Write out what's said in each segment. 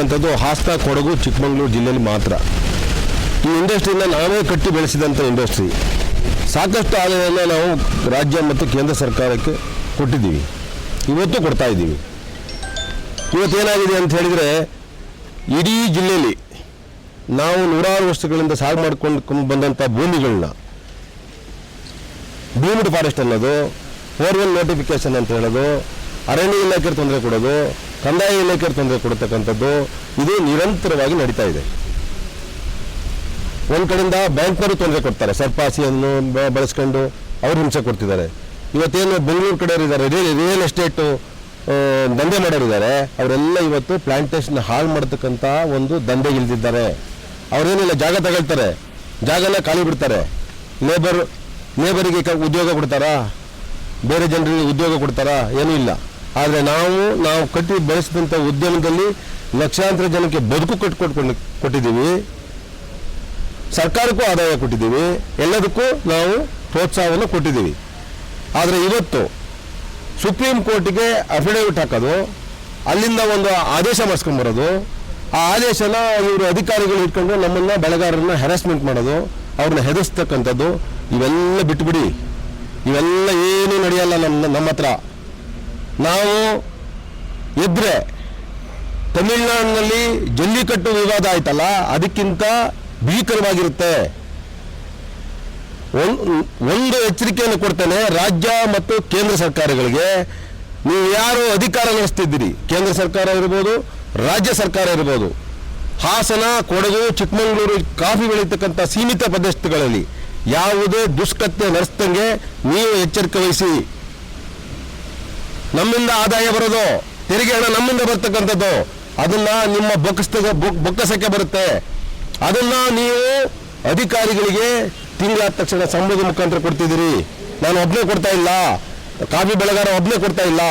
ಅಂಥದ್ದು ಹಾಸನ ಕೊಡಗು ಚಿಕ್ಕಮಗಳೂರು ಜಿಲ್ಲೆಯಲ್ಲಿ ಮಾತ್ರ. ಈ ಇಂಡಸ್ಟ್ರಿನ ನಾವೇ ಕಟ್ಟಿ ಬೆಳೆಸಿದಂಥ ಇಂಡಸ್ಟ್ರಿ. ಸಾಕಷ್ಟು ಆದಾಯವನ್ನು ನಾವು ರಾಜ್ಯ ಮತ್ತು ಕೇಂದ್ರ ಸರ್ಕಾರಕ್ಕೆ ಕೊಟ್ಟಿದ್ದೀವಿ. ಇವತ್ತು ಕೊಡ್ತಾ ಇದ್ದೀವಿ. ಇವತ್ತೇನಾಗಿದೆ ಅಂತ ಹೇಳಿದರೆ, ಇಡೀ ಜಿಲ್ಲೆಯಲ್ಲಿ ನಾವು ನೂರಾರು ವರ್ಷಗಳಿಂದ ಸಾಗು ಮಾಡ್ಕೊಂಡು ಬಂದಂಥ ಭೂಮಿಗಳನ್ನ ಡೀಮ್ಡ್ ಫಾರೆಸ್ಟ್ ಅನ್ನೋದು ಫೋರ್ ಒನ್ ನೋಟಿಫಿಕೇಶನ್ ಅಂತ ಹೇಳೋದು, ಅರಣ್ಯ ಇಲಾಖೆ ತೊಂದರೆ ಕೊಡೋದು ಕಂದಾಯ ಇಲಾಖೆ ತೊಂದರೆ ಕೊಡ್ತಕ್ಕಂಥದ್ದು ಇದು ನಿರಂತರವಾಗಿ ನಡೀತಾ ಇದೆ. ಒಂದು ಕಡೆಯಿಂದ ಬ್ಯಾಂಕ್ನವರು ತೊಂದರೆ ಕೊಡ್ತಾರೆ. ಸರ್ಪಾಸಿಯನ್ನು ಬಳಸ್ಕೊಂಡು ಅವ್ರು ಹಿಂಸೆ ಕೊಡ್ತಿದ್ದಾರೆ. ಇವತ್ತೇನು ಬೆಂಗಳೂರು ಕಡೆಯವರು ಇದ್ದಾರೆ. ರಿಯಲ್ ಎಸ್ಟೇಟು ದಂಧೆ ಮಾಡೋರಿದ್ದಾರೆ. ಅವರೆಲ್ಲ ಇವತ್ತು ಪ್ಲಾಂಟೇಶನ್ ಹಾಳು ಮಾಡತಕ್ಕಂಥ ಒಂದು ದಂಧೆಗಿಳಿದಿದ್ದಾರೆ ಅವರೇನಿಲ್ಲ, ಜಾಗ ತಗೊಳ್ತಾರೆ. ಎಲ್ಲ ಖಾಲಿ ಬಿಡ್ತಾರೆ. ಲೇಬರ್, ಲೇಬರಿಗೆ ಉದ್ಯೋಗ ಕೊಡ್ತಾರಾ? ಬೇರೆ ಜನರಿಗೆ ಉದ್ಯೋಗ ಕೊಡ್ತಾರಾ? ಏನೂ ಇಲ್ಲ. ಆದರೆ ನಾವು ನಾವು ಕಟ್ಟಿ ಬೆಳೆಸಿದಂಥ ಉದ್ಯಮದಲ್ಲಿ ಲಕ್ಷಾಂತರ ಜನಕ್ಕೆ ಬದುಕು ಕಟ್ಕೊಟ್ಕೊಂಡು ಕೊಟ್ಟಿದ್ದೀವಿ. ಸರ್ಕಾರಕ್ಕೂ ಆದಾಯ ಕೊಟ್ಟಿದ್ದೀವಿ. ಎಲ್ಲದಕ್ಕೂ ನಾವು ಪ್ರೋತ್ಸಾಹವನ್ನು ಕೊಟ್ಟಿದ್ದೀವಿ. ಆದರೆ ಇವತ್ತು ಸುಪ್ರೀಂ ಕೋರ್ಟಿಗೆ ಅಫಿಡವಿಟ್ ಹಾಕೋದು, ಅಲ್ಲಿಂದ ಒಂದು ಆದೇಶ ಮಾಡಿಸ್ಕೊಂಬರೋದು ಆ ಆದೇಶನ ಇವರು ಅಧಿಕಾರಿಗಳು ಇಟ್ಕೊಂಡು ನಮ್ಮನ್ನ ಬೆಳೆಗಾರರನ್ನ ಹೆರಾಸ್ಮೆಂಟ್ ಮಾಡೋದು, ಅವ್ರನ್ನ ಹೆದರ್ಸ್ತಕ್ಕಂಥದ್ದು, ಇವೆಲ್ಲ ಬಿಟ್ಬಿಡಿ. ಇವೆಲ್ಲ ಏನೂ ನಡೆಯಲ್ಲ ನಮ್ಮ ನಮ್ಮ ಹತ್ರ. ನಾವು ಇದ್ರೆ ತಮಿಳುನಾಡಿನಲ್ಲಿ ಜಲ್ಲಿಕಟ್ಟು ವಿವಾದ ಆಯ್ತಲ್ಲ, ಅದಕ್ಕಿಂತ ಭೀಕರವಾಗಿರುತ್ತೆ. ಒಂದ್- ಒಂದು ಎಚ್ಚರಿಕೆಯನ್ನು ಕೊಡ್ತೇನೆ ರಾಜ್ಯ ಮತ್ತು ಕೇಂದ್ರ ಸರ್ಕಾರಗಳಿಗೆ. ನೀವು ಯಾರು ಅಧಿಕಾರ ನಡೆಸ್ತಿದ್ದೀರಿ? ಕೇಂದ್ರ ಸರ್ಕಾರ ಇರ್ಬೋದು, ರಾಜ್ಯ ಸರ್ಕಾರ ಇರ್ಬೋದು. ಹಾಸನ, ಕೊಡಗು, ಚಿಕ್ಕಮಗಳೂರು, ಕಾಫಿ ಬೆಳೀತಕ್ಕಂಥ ಸೀಮಿತ ಪ್ರದೇಶಗಳಲ್ಲಿ ಯಾವುದೇ ದುಷ್ಕೃತ್ಯ ನಡೆಸ್ದಂಗೆ ನೀವು ಎಚ್ಚರಿಕೆ ವಹಿಸಿ. ನಮ್ಮಿಂದ ಆದಾಯ ಬರೋದು, ತೆರಿಗೆ ಹಣ ನಮ್ಮಿಂದ ಬರ್ತಕ್ಕಂಥದ್ದು, ಅದನ್ನ ನಿಮ್ಮ ಬೊಕ್ಕಸ್ತ ಬೊಕ್ಕಸಕ್ಕೆ ಬರುತ್ತೆ. ಅದನ್ನ ನೀವು ಅಧಿಕಾರಿಗಳಿಗೆ ತಿಂಗಳಾದ ತಕ್ಷಣ ಸಂಬಳದ ಮುಖಾಂತರ ಕೊಡ್ತಿದ್ದೀರಿ. ನಾನು ಒಬ್ಬನೇ ಕೊಡ್ತಾ ಇಲ್ಲ. ಕಾಫಿ ಬೆಳೆಗಾರ ಒಬ್ಬನೇ ಕೊಡ್ತಾ ಇಲ್ಲ.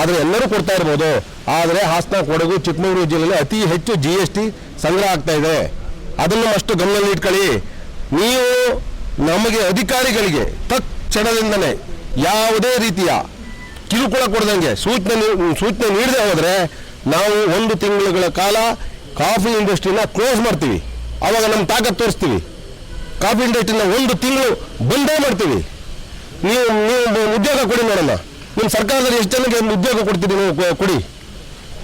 ಆದರೆ ಎಲ್ಲರೂ ಕೊಡ್ತಾ ಇರ್ಬೋದು. ಆದರೆ ಹಾಸನ, ಕೊಡಗು, ಚಿಕ್ಕಮಗಳೂರು ಜಿಲ್ಲೆಯಲ್ಲಿ ಅತಿ ಹೆಚ್ಚು ಜಿ ಎಸ್ ಟಿ ಸಂಗ್ರಹ ಆಗ್ತಾ ಇದೆ. ಅದನ್ನು ಅಷ್ಟು ಗಮನದಲ್ಲಿ ಇಟ್ಕೊಳ್ಳಿ. ನೀವು ನಮಗೆ ಅಧಿಕಾರಿಗಳಿಗೆ ತಕ್ಷಣದಿಂದಲೇ ಯಾವುದೇ ರೀತಿಯ ಕಿರುಕುಳ ಕೊಡದಂಗೆ. ಸೂಚನೆ ಸೂಚನೆ ನೀಡದೆ ಹೋದರೆ ನಾವು ಒಂದು ತಿಂಗಳುಗಳ ಕಾಲ ಕಾಫಿ ಇಂಡಸ್ಟ್ರಿನ ಕ್ಲೋಸ್ ಮಾಡ್ತೀವಿ. ಆವಾಗ ನಮ್ಮ ತಾಕತ್ ತೋರಿಸ್ತೀವಿ. ಕಾಫಿ ಇಂಡಸ್ಟ್ರಿನ ಒಂದು ತಿಂಗಳು ಬಂದೇ ಮಾಡ್ತೀವಿ. ನೀವು ನೀವು ಉದ್ಯೋಗ ಕೊಡಿ ನೋಡೋಣ ನಿಮ್ಮ ಸರ್ಕಾರದಲ್ಲಿ ಎಷ್ಟು ಜನಕ್ಕೆ ಉದ್ಯೋಗ ಕೊಡ್ತೀವಿ ನೀವು ಕೊಡಿ.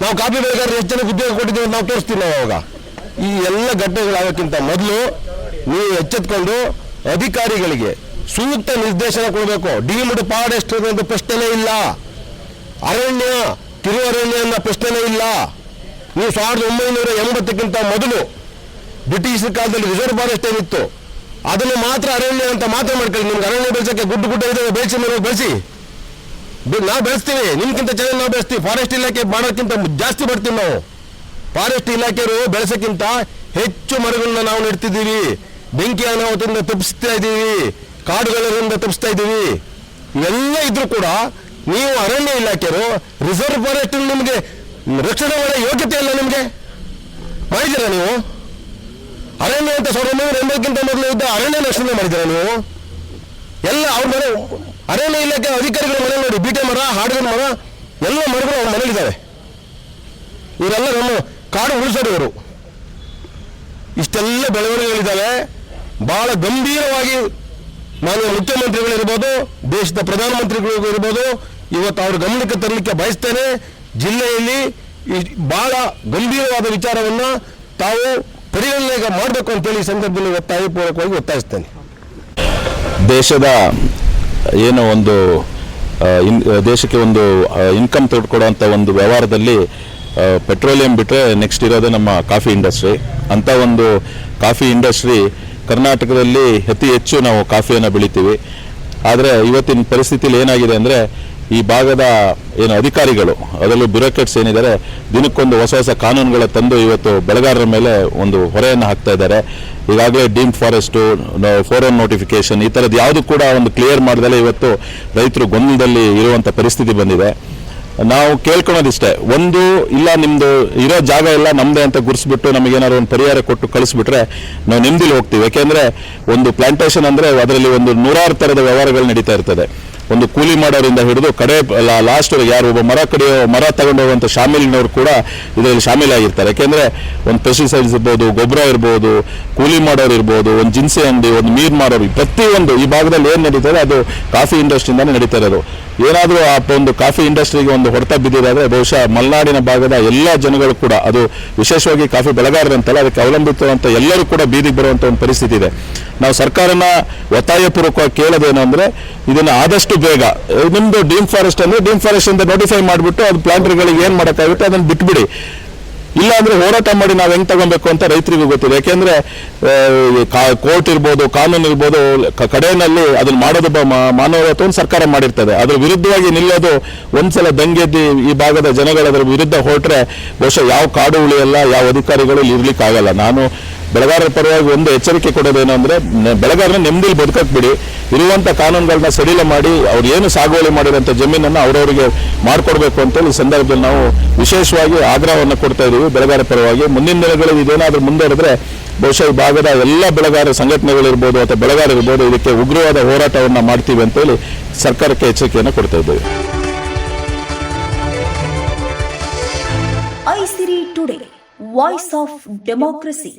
ನಾವು ಕಾಫಿ ಬೆಳೆಗಾರರು ಎಷ್ಟು ಜನಕ್ಕೆ ಉದ್ಯೋಗ ಕೊಟ್ಟಿದ್ದೀವಿ ನಾವು ತೋರಿಸ್ತೀವಿ ನಾವು ಅವಾಗ. ಈ ಎಲ್ಲ ಘಟನೆಗಳಾಗೋಕ್ಕಿಂತ ಮೊದಲು ನೀವು ಎಚ್ಚೆತ್ಕೊಂಡು ಅಧಿಕಾರಿಗಳಿಗೆ ಸೂಕ್ತ ನಿರ್ದೇಶನ ಕೊಡಬೇಕು. ಡೀಮ್ಡ್ ಫಾರೆಸ್ಟ್ ಅಂತ ಪ್ರಶ್ನೆನೇ ಇಲ್ಲ. ಅರಣ್ಯ ಕಿರು ಅರಣ್ಯ ಅನ್ನೋ ಪ್ರಶ್ನೆನೇ ಇಲ್ಲ. ನೀವು ಸಾವಿರದ ಒಂಬೈನೂರ ಎಂಬತ್ತಕ್ಕಿಂತ ಮೊದಲು ಬ್ರಿಟಿಷ್ ಕಾಲದಲ್ಲಿ ರಿಸರ್ವ್ ಫಾರೆಸ್ಟ್ ಏನಿತ್ತು, ಅದನ್ನು ಮಾತ್ರ ಅರಣ್ಯ ಅಂತ ಮಾತ್ರ ಮಾಡ್ಕೊಳ್ಳಿ. ನಿಮ್ಗೆ ಅರಣ್ಯ ಬೆಳೆಸೋಕ್ಕೆ ಗುಡ್ಡ ಗುಡ್ಡ ಇದೆ ಬೆಳೆಸಿ ಮೇಲೆ ಬೆಳೆಸಿ. ನಾವು ಬೆಳೆಸ್ತೀವಿ. ನಿಮ್ಗಿಂತ ಚೆನ್ನಾಗಿ ನಾವು ಬೆಳೆಸ್ತೀವಿ. ಫಾರೆಸ್ಟ್ ಇಲಾಖೆ ಮಾಡೋಕ್ಕಿಂತ ಜಾಸ್ತಿ ಬರ್ತೀವಿ ನಾವು. ಫಾರೆಸ್ಟ್ ಇಲಾಖೆಯವರು ಬೆಳೆಸೋಕ್ಕಿಂತ ಹೆಚ್ಚು ಮರಗಳನ್ನ ನಾವು ನೆಡ್ತಿದ್ದೀವಿ. ಬೆಂಕಿ ಅನಾಹುತದಿಂದ ತಪ್ಪಿಸ್ತಾ ಇದ್ದೀವಿ. ಕಾಡುಗಳಿಂದ ತಪ್ಪಿಸ್ತಾ ಇದ್ದೀವಿ. ಇವೆಲ್ಲ ಇದ್ರೂ ಕೂಡ ನೀವು ಅರಣ್ಯ ಇಲಾಖೆಯರು ರಿಸರ್ವ್ ಫಾರೆಸ್ಟ್ ನಿಮಗೆ ರಕ್ಷಣೆ ಮಾಡೋ ಯೋಗ್ಯತೆ ಇಲ್ಲ ನಿಮಗೆ. ಮಾಡಿದ್ದೀರಾ ನೀವು? ಅರಣ್ಯ ಅಂತ ಸಾವಿರದ ಒಂಬೈನೂರ ಎಂಬತ್ತಕ್ಕಿಂತ ಮೊದಲು ಇದ್ದ ಅರಣ್ಯ ರಕ್ಷಣೆ ಮಾಡಿದ್ದೀರಾ ನೀವು? ಎಲ್ಲ ಅವ್ರ ಮನೆ, ಅರಣ್ಯ ಇಲಾಖೆ ಅಧಿಕಾರಿಗಳ ಮನೆ ನೋಡಿ, ಬೀಟೆ ಮರ ಹಾಡಿನ ಮರ, ಎಲ್ಲ ಮರಗಳು ಅವ್ರ ಮನೇಲಿದ್ದಾವೆ ಇವರೆಲ್ಲ ನಮ್ಮ ಕಾಡು ಉಳಿಸೋರು ಇಷ್ಟೆಲ್ಲ ಬೆಳವಣಿಗೆಗಳಿದ್ದಾವೆ. ಬಹಳ ಗಂಭೀರವಾಗಿ ಮಾನ್ಯ ಮುಖ್ಯಮಂತ್ರಿಗಳಿರ್ಬೋದು ದೇಶದ ಪ್ರಧಾನಮಂತ್ರಿಗಳು ಇರ್ಬೋದು, ಇವತ್ತು ಅವರ ಗಮನಕ್ಕೆ ತರಲಿಕ್ಕೆ ಬಯಸ್ತೇನೆ. ಜಿಲ್ಲೆಯಲ್ಲಿ ಬಹಳ ಗಂಭೀರವಾದ ವಿಚಾರವನ್ನು ತಾವು ಪರಿಗಣನೆಗೆ ಮಾಡಬೇಕು ಅಂತೇಳಿ ಈ ಸಂದರ್ಭದಲ್ಲಿ ಒತ್ತಾಯಪೂರ್ವಕವಾಗಿ ಒತ್ತಾಯಿಸ್ತೇನೆ. ದೇಶದ ಏನೋ ಒಂದು ಇನ್, ದೇಶಕ್ಕೆ ಒಂದು ಇನ್ಕಮ್ ಕೊಡುವಂಥ ಒಂದು ವ್ಯವಹಾರದಲ್ಲಿ ಪೆಟ್ರೋಲಿಯಂ ಬಿಟ್ಟರೆ ನೆಕ್ಸ್ಟ್ ಇರೋದೇ ನಮ್ಮ ಕಾಫಿ ಇಂಡಸ್ಟ್ರಿ ಅಂಥ ಒಂದು ಕಾಫಿ ಇಂಡಸ್ಟ್ರಿ ಕರ್ನಾಟಕದಲ್ಲಿ ಅತಿ ಹೆಚ್ಚು ನಾವು ಕಾಫಿಯನ್ನು ಬೆಳಿತೀವಿ. ಆದರೆ ಇವತ್ತಿನ ಪರಿಸ್ಥಿತಿಯಲ್ಲಿ ಏನಾಗಿದೆ ಅಂದರೆ ಈ ಭಾಗದ ಏನು ಅಧಿಕಾರಿಗಳು, ಅದರಲ್ಲೂ ಬ್ಯೂರೋಕ್ರೇಟ್ಸ್ ಏನಿದ್ದಾರೆ, ದಿನಕ್ಕೊಂದು ಹೊಸ ಹೊಸ ಕಾನೂನುಗಳ ತಂದು ಇವತ್ತು ಬೆಳೆಗಾರರ ಮೇಲೆ ಒಂದು ಹೊರೆಯನ್ನು ಹಾಕ್ತಾ ಇದ್ದಾರೆ. ಈಗಾಗಲೇ ಡೀಮ್ ಫಾರೆಸ್ಟು ಫೋರನ್ ನೋಟಿಫಿಕೇಶನ್ ಈ ಥರದ್ದು ಯಾವುದು ಕೂಡ ಒಂದು ಕ್ಲಿಯರ್ ಮಾಡ್ದಲೇ ಇವತ್ತು ರೈತರು ಗೊಂದಲದಲ್ಲಿ ಇರುವಂಥ ಪರಿಸ್ಥಿತಿ ಬಂದಿದೆ. ನಾವು ಕೇಳ್ಕೊಳೋದಿಷ್ಟೇ. ಒಂದು, ಇಲ್ಲ ನಿಮ್ದು ಇರೋ ಜಾಗ ಎಲ್ಲ ನಮ್ದೇ ಅಂತ ಗುರ್ಸ್ಬಿಟ್ಟು ನಮಗೇನಾದ್ರು ಒಂದು ಪರಿಹಾರ ಕೊಟ್ಟು ಕಳಿಸ್ಬಿಟ್ರೆ ನಾವು ನೆಮ್ಮದಿಲಿ ಹೋಗ್ತೀವಿ. ಯಾಕೆಂದ್ರೆ ಒಂದು ಪ್ಲಾಂಟೇಶನ್ ಅಂದ್ರೆ ಅದರಲ್ಲಿ ಒಂದು ನೂರಾರು ಥರದ ವ್ಯವಹಾರಗಳು ನಡೀತಾ ಇರ್ತದೆ. ಒಂದು ಕೂಲಿ ಮಾಡೋರಿಂದ ಹಿಡಿದು ಕಡೆ ಲಾಸ್ಟ್ ಯಾರು ಒಬ್ಬ ಮರ ಕಡಿಯೋ, ಮರ ತಗೊಂಡು ಹೋಗುವಂಥ ಶಾಮೀಲಿನವರು ಕೂಡ ಇದರಲ್ಲಿ ಶಾಮೀಲಾಗಿರ್ತಾರೆ. ಯಾಕೆಂದ್ರೆ ಒಂದು ಪೆಸ್ಟಿಸೈಡ್ಸ್ ಇರ್ಬೋದು, ಗೊಬ್ಬರ ಇರ್ಬೋದು, ಕೂಲಿ ಮಾಡೋರು ಇರ್ಬೋದು, ಒಂದು ಜಿನ್ಸಿ ಅಂಗಡಿ, ಒಂದು ಮೀರ್ ಮಾರೋರು ಪ್ರತಿಯೊಂದು ಈ ಭಾಗದಲ್ಲಿ ಏನು ನಡೀತಾರೆ ಅದು ಕಾಫಿ ಇಂಡಸ್ಟ್ರಿಯಿಂದಾನೇ ನಡೀತಾ ಇರೋದು. ಏನಾದರೂ ಆ ಒಂದು ಕಾಫಿ ಇಂಡಸ್ಟ್ರಿಗೆ ಒಂದು ಹೊಡೆತ ಬಿದ್ದಿರಾದ್ರೆ ಬಹುಶಃ ಮಲೆನಾಡಿನ ಭಾಗದ ಎಲ್ಲ ಜನಗಳು ಕೂಡ, ಅದು ವಿಶೇಷವಾಗಿ ಕಾಫಿ ಬೆಳೆಗಾರರಂತಲ್ಲ, ಅದಕ್ಕೆ ಅವಲಂಬಿತವಂತ ಎಲ್ಲರೂ ಕೂಡ ಬೀದಿಗೆ ಬರುವಂತ ಒಂದು ಪರಿಸ್ಥಿತಿ ಇದೆ. ನಾವು ಸರ್ಕಾರನ ಒತ್ತಾಯಪೂರ್ವಕವಾಗಿ ಕೇಳೋದೇನು ಅಂದರೆ ಇದನ್ನ ಆದಷ್ಟು ಬೇಗ ನಿಮ್ಮದು ಡೀಮ್ ಫಾರೆಸ್ಟ್ ಅಂದರೆ ಡೀಮ್ ಫಾರೆಸ್ಟ್ ಅಂತ ನೋಟಿಫೈ ಮಾಡಿಬಿಟ್ಟು ಅದು ಪ್ಲಾಂಟರ್ಗಳಿಗೆ ಏನು ಮಾಡೋಕ್ಕಾಗುತ್ತೆ ಅದನ್ನ ಬಿಟ್ಬಿಡಿ. ಇಲ್ಲ ಅಂದ್ರೆ ಹೋರಾಟ ಮಾಡಿ ನಾವು ಹೆಂಗ್ ತಗೊಬೇಕು ಅಂತ ರೈತರಿಗೂ ಗೊತ್ತಿದೆ ಯಾಕೆಂದ್ರೆ ಕೋರ್ಟ್ ಇರ್ಬೋದು, ಕಾನೂನು ಇರ್ಬೋದು ಕಡೆಯಲ್ಲಿ ಅದನ್ನ ಮಾಡೋದು ಮಾನವತ್ವವನ್ನು ಸರ್ಕಾರ ಮಾಡಿರ್ತದೆ. ಅದ್ರ ವಿರುದ್ಧವಾಗಿ ನಿಲ್ಲೋದು ಒಂದ್ಸಲ ದಂಗೆದ್ದಿ ಈ ಭಾಗದ ಜನಗಳ ಅದರ ವಿರುದ್ಧ ಹೊರಟ್ರೆ ಬಹುಶಃ ಯಾವ ಕಾಡು ಉಳಿಯಲ್ಲ ಯಾವ ಅಧಿಕಾರಿಗಳು ಇರ್ಲಿಕ್ಕಾಗಲ್ಲ. ನಾನು ಬೆಳೆಗಾರರ ಪರವಾಗಿ ಒಂದು ಎಚ್ಚರಿಕೆ ಕೊಡೋದೇನು ಅಂದ್ರೆ ಬೆಳೆಗಾರನ ನೆಮ್ಮದಿಲಿ ಬದುಕಕ್ ಬಿಡಿ ಇರುವಂತ ಕಾನೂನುಗಳನ್ನ ಸಡಿಲ ಮಾಡಿ, ಅವ್ರು ಏನು ಸಾಗುವಳಿ ಮಾಡಿರುವಂತ ಜಮೀನನ್ನು ಅವರವರಿಗೆ ಮಾಡ್ಕೊಡ್ಬೇಕು ಅಂತೇಳಿ ಸಂದರ್ಭದಲ್ಲಿ ನಾವು ವಿಶೇಷವಾಗಿ ಆಗ್ರಹವನ್ನು ಕೊಡ್ತಾ ಇದೀವಿ ಬೆಳೆಗಾರ ಪರವಾಗಿ. ಮುಂದಿನ ದಿನಗಳಲ್ಲಿ ಇದೇನಾದ್ರೂ ಮುಂದುವರೆದ್ರೆ ಬಹುಶಃ ಈ ಭಾಗದ ಎಲ್ಲ ಬೆಳೆಗಾರರ ಸಂಘಟನೆಗಳಿರ್ಬೋದು ಅಥವಾ ಬೆಳೆಗಾರ ಇರ್ಬೋದು ಇದಕ್ಕೆ ಉಗ್ರವಾದ ಹೋರಾಟವನ್ನ ಮಾಡ್ತೀವಿ ಅಂತೇಳಿ ಸರ್ಕಾರಕ್ಕೆ ಎಚ್ಚರಿಕೆಯನ್ನು ಕೊಡ್ತಾ ಇದ್ದೇವೆ. Aisiri today, voice of democracy.